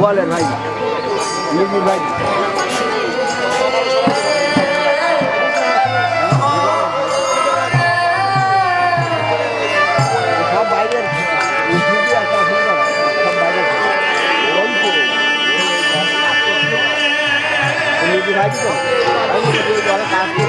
বলেন ভাই। নিজে ভাই। ভাই তো। কাজ